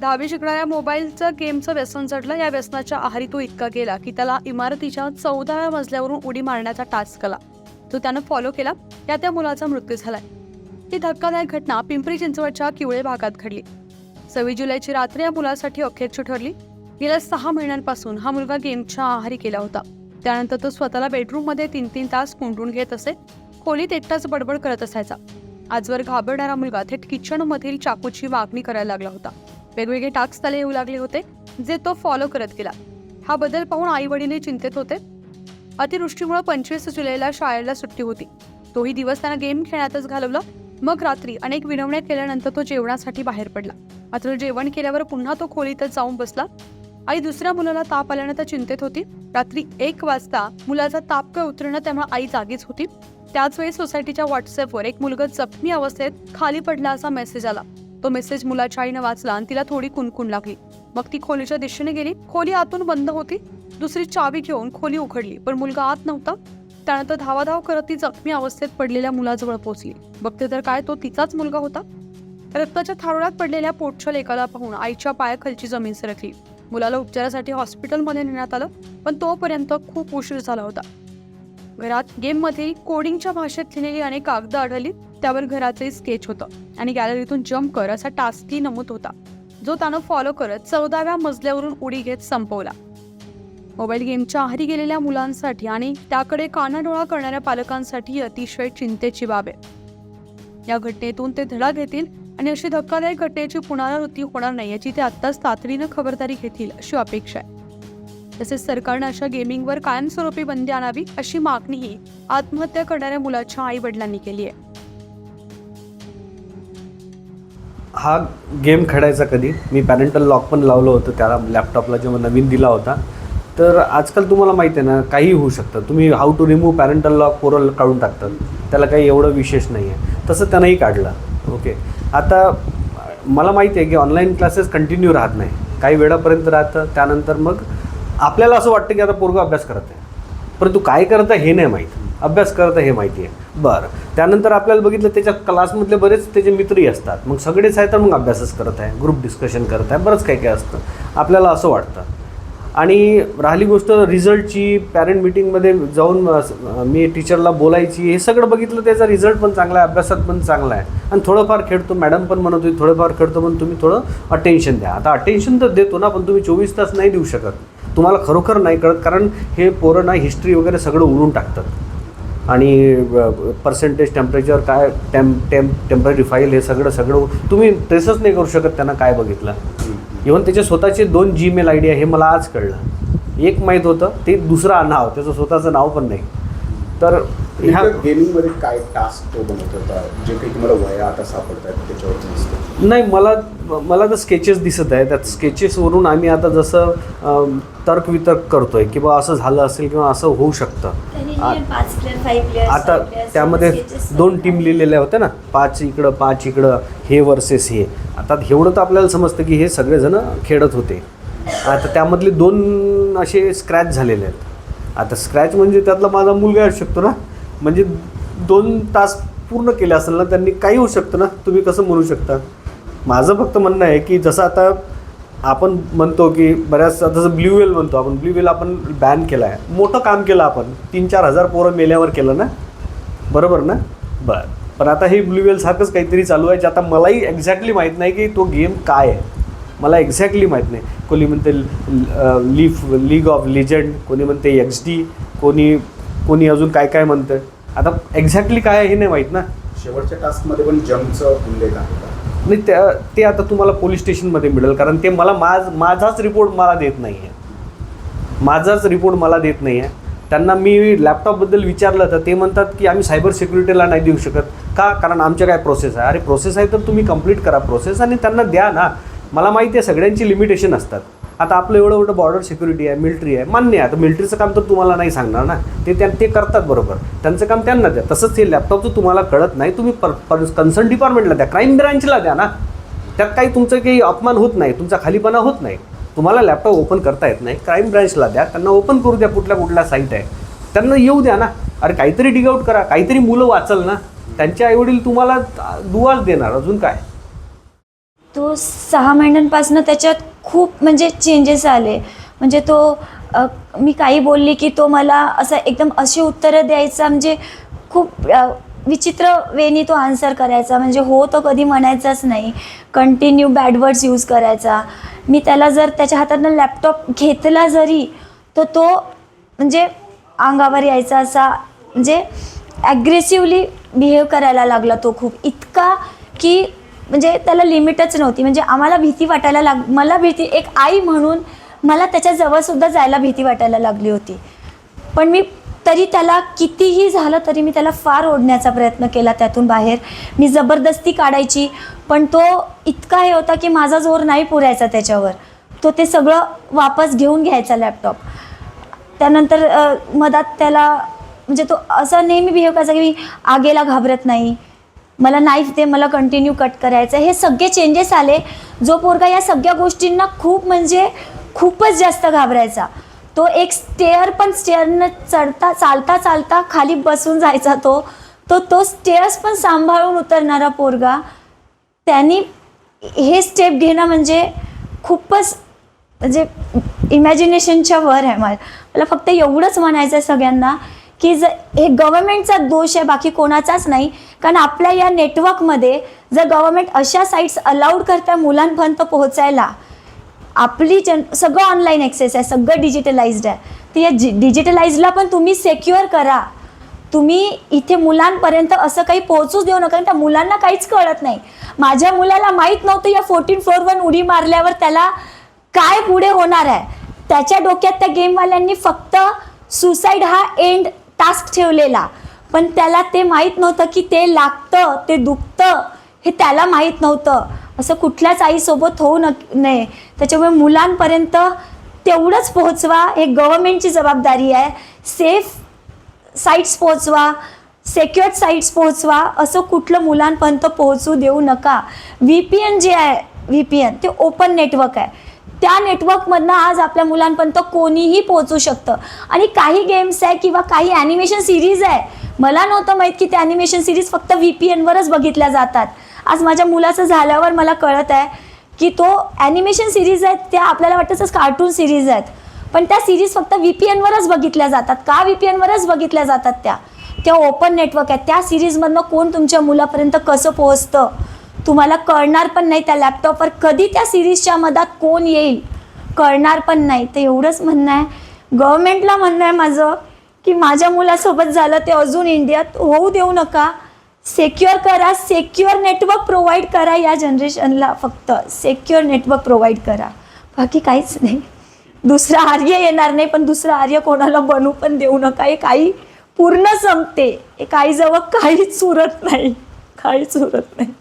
दहावी शिकणाऱ्या मोबाईलचं गेमचं व्यसन चढलं या व्यसनाच्या आहारी तो इतका गेला की त्याला इमारतीच्या चौदाव्या मजल्यावरून उडी मारण्याचा टास्क आला. तो त्यानं फॉलो केला. या त्या मुलाचा मृत्यू झालाय. ही धक्कादायक घटना पिंपरी चिंचवडच्या किवळे भागात घडली. सव्वीस जुलैची रात्र या मुलासाठी अखेरची ठरली. गेल्या सहा महिन्यांपासून हा मुलगा गेमच्या आहारी केला होता. त्यानंतर तो स्वतःला बेडरूममध्ये तीन तीन तास कोंडून घेत असे. खोलीत एकटाच बडबड करत असायचा. आजवर घाबरणारा मुलगा थेट किचनमधील चाकूची मागणी करायला लागला होता. वेगवेगळे टास्क त्याला येऊ लागले होते जे तो फॉलो करत गेला. हा बदल पाहून आई वडीलही चिंतेत होते. अतिवृष्टीमुळे पंचवीस जुलैला शाळेला सुट्टी होती. तोही दिवस त्यानं गेम खेळण्यातच घालवला. मग रात्री अनेक विनवण्या केल्यानंतर तो जेवणासाठी बाहेर पडला. मात्र जेवण केल्यावर पुन्हा तो खोलीतच जाऊन बसला. आई दुसऱ्या मुलाला ताप आल्यानं तर चिंतेत होती. रात्री एक वाजता मुलाचा ताप काय उतरणं त्यामुळे आई जागीच होती. त्याच वेळी सोसायटीच्या व्हॉट्सअपवर एक मुलगा जखमी अवस्थेत खाली पडला असा मेसेज आला. तो मेसेज मुलाच्या आईनं वाचला आणि तिला थोडी कुणकुण लागली. मग ती खोलीच्या दिशेने गेली. खोली आतून बंद होती. दुसरी चावी घेऊन खोली उघडली पण मुलगा आत नव्हता. त्यानंतर धावाधाव करत ती जखमी अवस्थेत पडलेल्या मुलाजवळ पोहोचली. बघते तर काय तो तिचाच मुलगा होता? रक्ताच्या थारोळ्यात पडलेल्या पोटच्या लेकाला पाहून आईच्या पायाखालची जमीन सरकली. मुलाला उपचारासाठी हॉस्पिटलमध्ये नेण्यात आलं पण तोपर्यंत खूप उशीर झाला होता. घरात गेममध्ये कोडिंगच्या भाषेत लिहिलेली अनेक कागदं आढळली. त्यावर घराचे स्केच होतं. आणि गॅलरीतून जम्प कर असा टास्कही नमूद होता. जो त्यानं फॉलो करत चौदाव्या मजल्यावरून उडी घेत संपवला. मोबाईल गेमच्या आहारी गेलेल्या मुलांसाठी आणि त्याकडे कानाडोळा करणाऱ्या पालकांसाठी अतिशय चिंतेची बाब आहे. या घटनेतून ते धडा घेतील आणि अशी धक्कादायक घटनेची पुनरावृत्ती होणार नाही याची ते आत्ताच तातडीनं खबरदारी घेतील अशी अपेक्षा आहे. तसेच सरकारनं अशा गेमिंगवर कायमस्वरूपी बंदी आणावी अशी मागणीही आत्महत्या करणाऱ्या मुलाच्या आई वडिलांनी केली आहे. हा गेम खेळायचा कधी? मी पॅरेंटल लॉक पण लावलं होतं त्याला लॅपटॉपला जेव्हा नवीन दिला होता. तर आजकाल तुम्हाला माहिती आहे ना काही होऊ शकतं. तुम्ही how to remove parental lock पोरल काढून टाकतात. त्याला काही एवढं विशेष नाही आहे तसं त्यांनाही काढलं. ओके आता मला माहिती आहे की ऑनलाईन क्लासेस कंटिन्यू राहत नाही. काही वेळापर्यंत राहतं. त्यानंतर मग आपल्याला असं वाटतं की आता पोरगा अभ्यास करत आहे. परंतु काय करता हे नाही माहीत. अभ्यास करता हे माहिती आहे. बरं. त्यानंतर आपल्याला बघितलं त्याच्या क्लासमधले बरेच त्याचे मित्रही असतात. मग सगळेच आहे तर मग अभ्यासच करत आहे ग्रुप डिस्कशन करत आहे बरंच काही काय असतं. आपल्याला असं वाटतं. आणि राहिली गोष्ट रिझल्टची पॅरेंट मिटिंगमध्ये जाऊन मी टीचरला बोलायची हे सगळं बघितलं त्याचा रिझल्ट पण चांगला आहे अभ्यासात पण चांगला आहे. आणि थोडंफार खेळतो मॅडम पण म्हणत होती थोडंफार खेळतो पण तुम्ही थोडं अटेन्शन द्या. आता अटेन्शन तर देतो ना पण तुम्ही चोवीस तास नाही देऊ शकत. तुम्हाला खरोखर नाही कळत कारण हे पोरं ना हिस्ट्री वगैरे सगळं उडून टाकतात. आणि पर्सेंटेज टेम्परेचर काय टेम टेम टेम्परेरी फाईल हे सगळं सगळं तुम्ही ट्रेसच नाही करू शकत त्यांना काय बघितलं. इव्हन त्याचे स्वतःचे दोन जीमेल आय डी आहे हे मला आज कळलं. एक माहीत होतं ते दुसरं नाव त्याचं स्वतःचं नाव पण नाही. तर ह्या गेमिंगमध्ये काय टास्क तो बनवत होता? जे काही तुम्हाला वया आता सापडत आहेत त्याच्यावरती दिसतं नाही मला मला तर स्केचेस दिसत आहे त्यात स्केचेसवरून आम्ही आता जसं तर्कवितर्क करतोय की बा असं झालं असेल किंवा असं होऊ शकतं. आता त्यामध्ये दोन टीम लिहिलेल्या होत्या ना. पाच इकडं पाच इकडं हे वर्सेस हे. आता एवढं तर आपल्याला समजतं की हे सगळेजण खेळत होते. आता त्यामधले दोन असे स्क्रॅच झालेले आहेत. आता स्क्रॅच म्हणजे त्यातला माझा मुलगा असू शकतो ना. म्हणजे दोन तास पूर्ण केले असेल ना त्यांनी काही होऊ शकतं ना. तुम्ही कसं म्हणू शकता? माझं फक्त म्हणणं आहे की जसं आता आपण म्हणतो की बऱ्याच जसं ब्ल्यू वेल म्हणतो आपण. ब्ल्यू वेल आपण बॅन केला आहे मोठं काम केलं आपण. तीन चार हजार पोरं मेल्यावर केलं ना. बरोबर ना? बरं. पण आता हे ब्ल्यू काहीतरी चालू आहे जे आता मलाही एक्झॅक्टली माहीत नाही की तो गेम काय आहे. मला एक्झॅक्टली माहीत नाही. कोणी म्हणते लीफ लीग ऑफ लिजंड कोणी म्हणते एक्स डी कोणी कोणी अजून काय काय म्हणतं आता एक्झॅक्टली काय आहे हे नाही माहीत ना. शेवटच्या टास्कमध्ये पण जम्पचा उल्लेख आहे? नाही त्या ते आता तुम्हाला पोलीस स्टेशनमध्ये मिळेल कारण ते मला माझ माझाच रिपोर्ट मला देत नाही आहे माझाच रिपोर्ट मला देत नाही आहे त्यांना मी लॅपटॉपबद्दल विचारलं तर ते म्हणतात की आम्ही सायबर सिक्युरिटीला नाही देऊ शकत. का? कारण आमच्या काय प्रोसेस आहे? अरे प्रोसेस आहे तर तुम्ही कंप्लीट करा प्रोसेस आणि त्यांना द्या ना. मला माहिती आहे सगळ्यांची लिमिटेशन असतात. आता आपलं एवढं एवढं बॉर्डर सिक्युरिटी आहे मिलिटरी आहे मान्य आहे. आता मिलिटरीचं काम तर तुम्हाला नाही सांगणार ना. ते त्या ते करतात बरोबर. त्यांचं काम त्यांना द्या. तसंच हे लॅपटॉपचं तुम्हाला कळत नाही. तुम्ही पर पर कन्सर्न डिपार्टमेंटला द्या. क्राईम ब्रँचला द्या ना. त्यात काही तुमचं काही अपमान होत नाही. तुमचा खालीपणा होत नाही. तुम्हाला लॅपटॉप ओपन करता येत नाही. क्राईम ब्रँचला द्या. त्यांना ओपन करू द्या कुठल्या कुठल्या साईट आहे. त्यांना येऊ द्या ना. अरे काहीतरी डिग आउट करा. काहीतरी मुलं वाचल ना. त्यांचे आईवडील तुम्हाला दुवाच देणार. अजून काय? तो सहा महिन्यांपासून त्याच्यात खूप म्हणजे चेंजेस आले. म्हणजे तो अ, मी काही बोलली की तो मला असं एकदम अशी उत्तरं द्यायचा म्हणजे खूप अ, विचित्र वेनी तो आन्सर करायचा. म्हणजे हो तो कधी म्हणायचाच नाही. कंटिन्यू बॅड वर्ड्स यूज करायचा. मी त्याला जर त्याच्या हातातनं लॅपटॉप घेतला जरी तर तो म्हणजे अंगावर यायचा असा म्हणजे ॲग्रेसिवली बिहेव करायला लागला तो खूप. इतका की म्हणजे त्याला लिमिटच नव्हती. म्हणजे आम्हाला भीती वाटायला लाग मला भीती एक आई म्हणून मला त्याच्याजवळसुद्धा जायला भीती वाटायला लागली होती. पण मी तरी त्याला कितीही झालं तरी मी त्याला फार ओढण्याचा प्रयत्न केला त्यातून बाहेर. मी जबरदस्ती काढायची पण तो इतका हे होता की माझा जोर नाही पुरायचा त्याच्यावर. तो ते सगळं वापस घेऊन घ्यायचा लॅपटॉप त्यानंतर मधात त्याला म्हणजे तो असा नेहमी बिहेव करायचा की मी आगेला घाबरत नाही. मला नाईफ दे मला कंटिन्यू कट करायचं हे सगळे चेंजेस आले. जो पोरगा या सगळ्या गोष्टींना खूप म्हणजे खूपच जास्त घाबरायचा. तो एक स्टेअर पण स्टेअरनं चढता चालता चालता खाली बसून जायचा तो. तो तो स्टेअर्स पण सांभाळून उतरणारा पोरगा. त्यांनी हे स्टेप घेणं म्हणजे खूपच म्हणजे इमॅजिनेशनच्या वर आहे. मला मला फक्त एवढंच म्हणायचं आहे सगळ्यांना. की जर हे गव्हर्मेंटचा दोष आहे बाकी कोणाचाच नाही. कारण आपल्या या नेटवर्कमध्ये जर गव्हर्मेंट अशा साईट्स अलाउड करता मुलांपर्यंत पोहोचायला आपली जन सगळं ऑनलाईन ॲक्सेस आहे सगळं डिजिटलाइज्ड आहे. तर या जि डिजिटलाइजला पण तुम्ही सेक्युअर करा. तुम्ही इथे मुलांपर्यंत असं काही पोहोचूच देऊ नका कारण त्या मुलांना काहीच कळत नाही. माझ्या मुलाला माहीत नव्हतं या फोर्टीन फ्लोअरवर उडी मारल्यावर त्याला काय पुढे होणार आहे. त्याच्या डोक्यात त्या गेमवाल्यांनी फक्त सुसाईड हा एंड टास्क ठेवलेला. पण त्याला ते माहीत नव्हतं की ते लागतं ते दुखतं हे त्याला माहीत नव्हतं. असं कुठल्याच आईसोबत होऊ न नये. त्याच्यामुळे मुलांपर्यंत तेवढंच पोहोचवा. हे गव्हर्मेंटची जबाबदारी आहे. सेफ साईट्स पोहोचवा. सेक्युअर्ड साईट्स पोहोचवा. असं कुठलं मुलांपर्यंत पोहोचू देऊ नका. व्ही पी एन जे आहे व्ही पी एन ते ओपन नेटवर्क आहे. त्या नेटवर्कमधनं आज आपल्या मुलांपर्यंत कोणीही पोहोचू शकतं. आणि काही गेम्स आहे किंवा काही ॲनिमेशन सिरीज आहे मला नव्हतं माहीत की त्या ॲनिमेशन सिरीज फक्त व्ही पी एनवरच बघितल्या जातात. आज माझ्या मुलाचं झाल्यावर मला कळत आहे की तो ॲनिमेशन सिरीज आहेत त्या आपल्याला वाटतंच कार्टून सिरीज आहेत. पण त्या सिरीज फक्त व्ही पी एनवरच बघितल्या जातात. का व्ही पी एनवरच बघितल्या जातात त्या? त्या ओपन नेटवर्क आहेत. त्या सिरीजमधनं कोण तुमच्या मुलापर्यंत कसं पोहोचतं? तुम्हाला कळणार पण नाही त्या लॅपटॉपवर कधी त्या सिरीजच्या मधात कोण येईल? कळणार पण नाही. ते एवढंच म्हणणं आहे. गव्हर्मेंटला म्हणणं आहे माझं की माझ्या मुलासोबत झालं ते अजून इंडियात होऊ देऊ नका. सेक्युअर करा. सेक्युअर नेटवर्क प्रोव्हाइड करा या जनरेशनला फक्त. सेक्युअर नेटवर्क प्रोव्हाइड करा. बाकी काहीच नाही. दुसरं आर्य येणार नाही पण दुसरं आर्य कोणाला बनू पण देऊ नका. एक आई पूर्ण संपते. एक आईजवळ काहीच उरत नाही. काहीच उरत नाही.